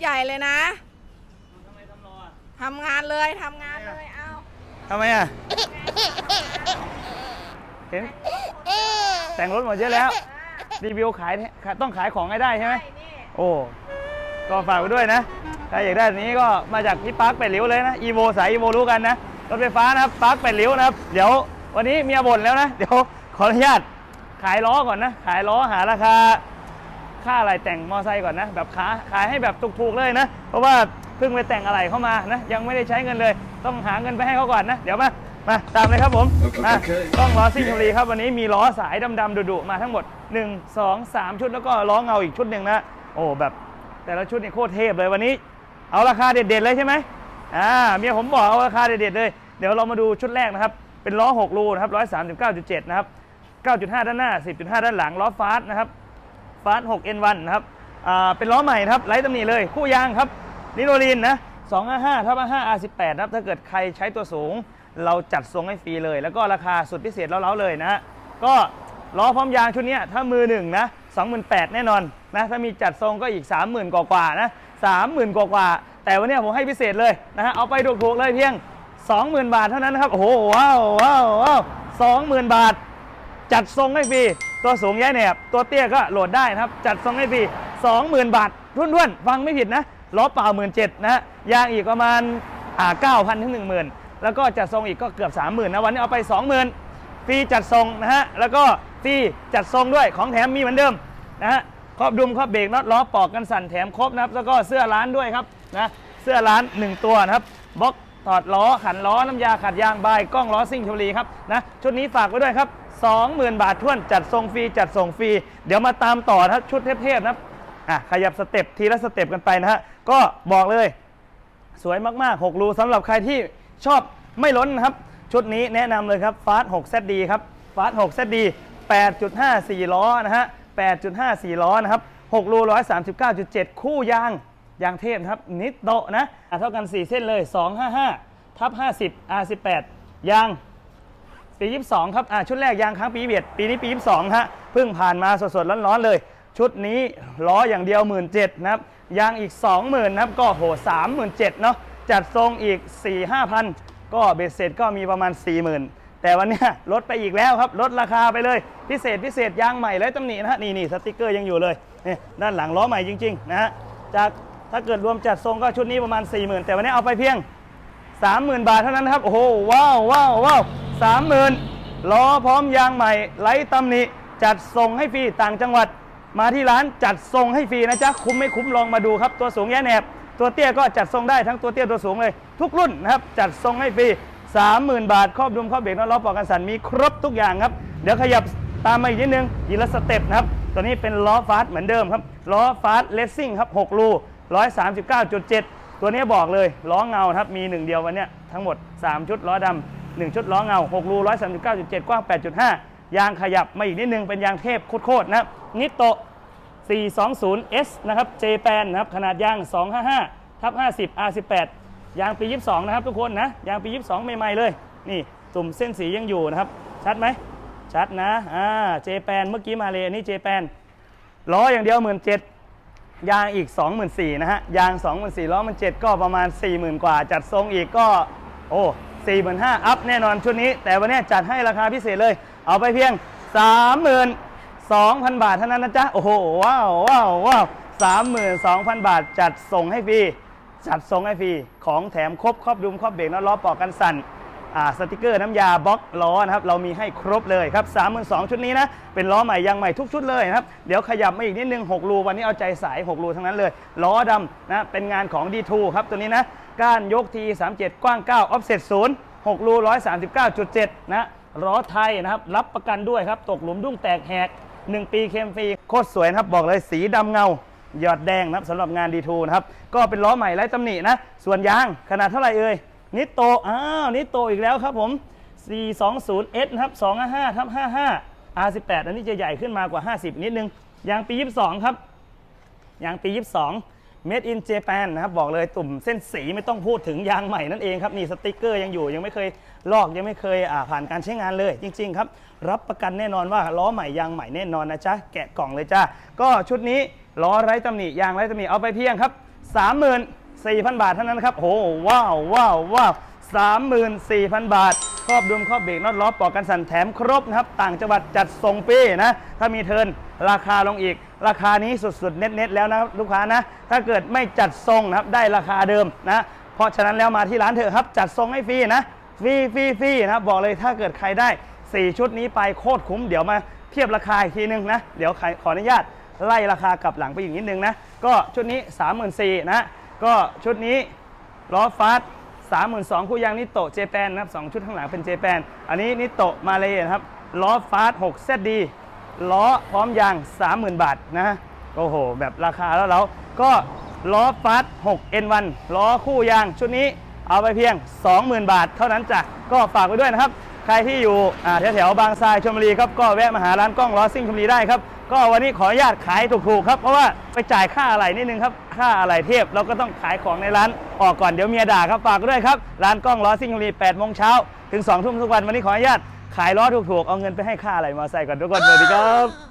ใหญ่เลยนะทำไมทำรออะทำงานเลยทำงานเลยเอาทำไมอะเห็นแต่งรถหมดเยอะแล้วรีวิวขายเนี่ยต้องขายของให้ได้ใช่ไหมใช่นี่โอ้ก็ฝากไว้ด้วยนะใครอยากได้อันนี้ก็มาจากพี่ปาร์คเป็ดริ้วเลยนะอีโวสายอีโวรู้กันนะรถไฟฟ้านะครับปาร์คเป็ดริ้วนะครับ เดี๋ยววันนี้เมียบ่นแล้วนะ เดี๋ยวขออนุญาตขายล้อก่อนนะ ขายล้อหาราคา ค่าอะไรแต่งมอไซค์ก่อนนะ แบบขาขายให้แบบถูกๆเลยนะ เพราะว่าเพิ่งไปแต่งอะไรเข้ามานะ ยังไม่ได้ใช้เงินเลย ต้องหาเงินไปให้เขาก่อนนะ เดี๋ยวมา มาตามเลยครับผมมาต้องล้อซิ่งชลบุรีครับวันนี้มีล้อสายดำๆดุๆมาทั้งหมด 1 2 3 ชุดแล้วก็ล้อเงาอีกชุดหนึ่งนะ โอ้แบบแต่ละชุดนี่โคตรเทพเลยวันนี้ เอาราคาเด็ดๆเลยใช่ไหมอ่าเมียผมบอกเอาราคาเด็ดๆเลย เดี๋ยวเรามาดูชุดแรกนะครับ เป็นล้อ 6 รูนะครับ139.7 นะครับ 9.5 ด้านหน้า 10.5 ด้านหลังล้อฟาสนะครับ ฟาส 6N1 นะครับอ่าเป็นล้อใหม่ครับไร้ตำหนิเลยคู่ยางครับนิโรลินนะ255ทับ5 R18 นะครับถ้าเกิดใครใช้ตัวสูง เราจัดทรงให้ฟรีเลย แล้วก็ราคาสุดพิเศษเล้าๆเลยนะก็ล้อพร้อมยางชุดนี้ถ้ามือหนึ่งนะ28,000แน่นอนนะถ้ามีจัดทรงก็อีก 30,000 กว่าๆนะ30,000 กว่าๆแต่วันนี้ผมให้พิเศษเลยนะฮะเอาไปถูกๆเลยเพียง 20,000 บาทเท่านั้นนะครับโอ้โหว้าวว้าวว้าว20,000 บาท จัดทรงให้ฟรี ตัวสูงย้ายแหนบ ตัวเตี้ยก็โหลดได้นะครับ จัดทรงให้ฟรี20,000 บาททุ่นๆ ฟังไม่ผิดนะล้อเปล่า 17,000นะฮะยางอีกประมาณอ่า9,000ถึง10,000 แล้วก็จัดทรงอีกก็เกือบ 30,000นะวันนี้เอาไป 20,000ฟรีจัดทรงนะฮะแล้วก็ฟรีจัดทรงด้วยของแถมมีเหมือนเดิมนะฮะครอบดุมครอบเบรกน็อตล้อปอกกันสั่นแถมครบนะครับแล้วก็เสื้อร้านด้วยครับนะเสื้อร้าน 1 ตัวนะครับบล็อกถอดล้อขันล้อน้ำยาขัดยางบายกล้องล้อซิ่งชลีครับนะชุดนี้ฝากไว้ด้วยครับ 20,000 บาทท่วนจัดทรงฟรีจัดส่งฟรีเดี๋ยวมาตามต่อนะชุดเทพๆนะครับอะขยับสเต็ปทีละสเต็ปกันไปนะฮะก็บอกเลย สวยมากๆ 6 รูสำหรับใครที่ชอบไม่ล้นนะครับ ชุดนี้แนะนำเลยครับฟาส6 ZD ครับฟาส6 ZD 8.5 4 ล้อนะฮะ8.5 4 ล้อนะครับ6รู139.7 คู่ยางยางเทพครับ นิดโตนะอะเท่ากัน 4 เส้นเลย 255ทับ50 R18 ยาง ปี 22 ครับอ่าชุดแรกยางค้างปีเบียดปีนี้ปี 22 ฮะเพิ่งผ่านมาสดๆร้อนๆเลย ชุดนี้ล้ออย่างเดียว 1 7ื่นนะครับยางอีก 20,000นะครับก็โห37,000เนาะจัดทรงอีก 4-5,000 ก็เบ็ดเสร็จก็มีประมาณ 40,000 แต่วันนี้ลดไปอีกแล้วครับลดราคาไปเลยพิเศษพิเศษยางใหม่ไร้ตำหนินะฮะนี่นี่สติกเกอร์ยังอยู่เลยนี่ด้านหลังล้อใหม่จริงๆนะฮะจากถ้าเกิดรวมจัดทรงก็ชุดนี้ประมาณ 40,000 แต่วันนี้เอาไปเพียง 30,000 บาทเท่านั้นครับ โอ้โหว้าวว้าวว้าว สามหมื่นล้อพร้อมยางใหม่ไร้ตำหนิจัดส่งให้ฟรีต่างจังหวัด มาที่ร้านจัดส่งให้ฟรีนะจ๊ะคุ้มไม่คุ้มลองมาดูครับตัวสูงแย่แนบตัวเตี้ยก็จัดส่งได้ทั้งตัวเตี้ยตัวสูงเลย ทุกรุ่นนะครับจัดส่งให้ฟรี30,000 บาทครอบดุมครอบเบรกนล้อปอกกันสันมีครบทุกอย่างครับ เดี๋ยวขยับตามมาอีกนิดนึงยีละสเต็ปนะครับตัวนี้เป็นล้อฟาสต์เหมือนเดิมครับล้อฟาสต์เลสซิ่งครับ6รู139.7 ตัวนี้บอกเลยล้อเงาครับมีหนึ่งเดียววันนี้ทั้งหมด 3 ชุดล้อดำ หนึ่งชุดล้อเงา 6 รู 139.7 กว้าง 8.5 ยางขยับมาอีกนิดนึงเป็นยางเทพโคตรๆนะครับนิโต 420S นะครับ J แปนนะครับขนาดยาง 255ทับ50 R18 ยางปี 22 นะครับทุกคนนะยางปี 22 ใหม่ๆเลย นี่ตุ่มเส้นสียังอยู่นะครับ ชัดไหมชัดนะอ่า J แปนเมื่อกี้มาเลยนนี้ J แปนล้ออย่างเดียว 17,000ยางอีก 24,000นะฮะยาง 24,000ล้อมัน 7 ก็ประมาณ 40,000 กว่า จัดทรงอีกก็ โอ้ 45,000อัพแน่นอนชุดนี้ แต่วันนี้จัดให้ราคาพิเศษเลย เอาไปเพียง 32,000 บาทเท่านั้นนะจ๊ะ โอ้โห ว้าวว้าวว้าว32,000 บาทจัดส่งให้ฟรีจัดส่งให้ฟรีของแถมครบครอบดุมครอบเบรกน็อตล้อปอกกันสั่น สติกเกอร์น้ำยาบล็อกล้อนะครับเรามีให้ครบเลยครับ32,000ชุดนี้นะเป็นล้อใหม่ยางใหม่ทุกชุดเลยนะครับเดี๋ยวขยับมาอีกนิดนึง6รูวันนี้เอาใจสาย 6 รูทั้งนั้นเลยล้อดำนะเป็นงานของ D2 ครับตัวนี้นะก้านยกที37 กว้าง 9 ออฟเซ็ต0 6 รู 139.7 นะล้อไทยนะครับรับประกันด้วยครับ ตกหลุมดุ้งแตกแหก 1 ปีเคมฟรีโคตรสวยนะครับ บอกเลยสีดำเงา หยอดแดงนะครับสำหรับงาน D2 นะครับ ก็เป็นล้อใหม่ไร้ตำหนินะ ส่วนยางขนาดเท่าไหร่เอ่ย นิโตอ้าวนิโตอีกแล้วครับผม 420S นะครับ255ทับ55 R18 อันนี้จะใหญ่ขึ้นมากว่า 50 นิดนึงยางปี 22 ครับยางปี 22 Made in Japan นะครับ บอกเลยตุ่มเส้นสีไม่ต้องพูดถึงยางใหม่นั่นเองครับ นี่สติกเกอร์ยังอยู่ยังไม่เคยลอกยังไม่เคยผ่านการใช้งานเลย จริง ๆ ครับ รับประกันแน่นอนว่าล้อใหม่ยางใหม่แน่นอนนะจ๊ะ แกะกล่องเลยจ้าก็ชุดนี้ล้อไร้ตำหนิยางไร้ตำหนิเอาไปเพียงครับ 4,000 บาทเท่านั้นครับโอ้ว้าวว้าวว้าว34,000 บาท ครอบดุมครอบเบรกน็อตล้อปอกกันสั่นแถมครบนะครับ ต่างจังหวัดจัดส่งฟรีนะ ถ้ามีเทิร์นราคาลงอีก ราคานี้สุดๆ เน็ตๆ แล้วนะครับลูกค้านะ ถ้าเกิดไม่จัดทรงนะครับ ได้ราคาเดิมนะ เพราะฉะนั้นแล้วมาที่ร้านเถอะครับ จัดทรงให้ฟรีนะ ฟรีฟรีฟรีนะครับ บอกเลยถ้าเกิดใครได้ 4 ชุดนี้ไปโคตรคุ้ม เดี๋ยวมาเทียบราคาอีกทีนึงนะ เดี๋ยวขออนุญาตไล่ราคากลับหลังไปอีกนิดนึงนะ ก็ชุดนี้ 34,000นะ ก็ชุดนี้ล้อฟาส32,000คู่ยางนิโตะเจแปนนะครับสองชุดข้างหลังเป็นเจแปนอันนี้นิโตะมาเลยนะครับล้อฟาส6 ZD ล้อพร้อมยาง 30,000 บาทนะ โอ้โห แบบราคาแล้วเราก็ล้อฟาส6 N1 ล้อคู่ยางชุดนี้เอาไปเพียง 20,000 บาท เท่านั้นจ้ะก็ฝากไว้ด้วยนะครับ ใครที่อยู่อ่าแถวบางทรายชลบุรีครับก็แวะมาหาร้านกล้องล้อซิ่งชลบุรีได้ครับ ก็วันนี้ขออนุญาตขายถูกๆครับ เพราะว่าไปจ่ายค่าอะไรนิดนึงครับ ค่าอะไรเทียบเราก็ต้องขายของในร้านออกก่อนเดี๋ยวเมียด่าครับฝากด้วยครับ ร้านกล้องล้อซิ่งบุรี8โมงเช้าถึง2ทุ่มทุกวันวันนี้ขออนุญาตขายล้อถูกๆ เอาเงินไปให้ค่าอะไรมาใส่ก่อนทุกคนสวัสดีครับ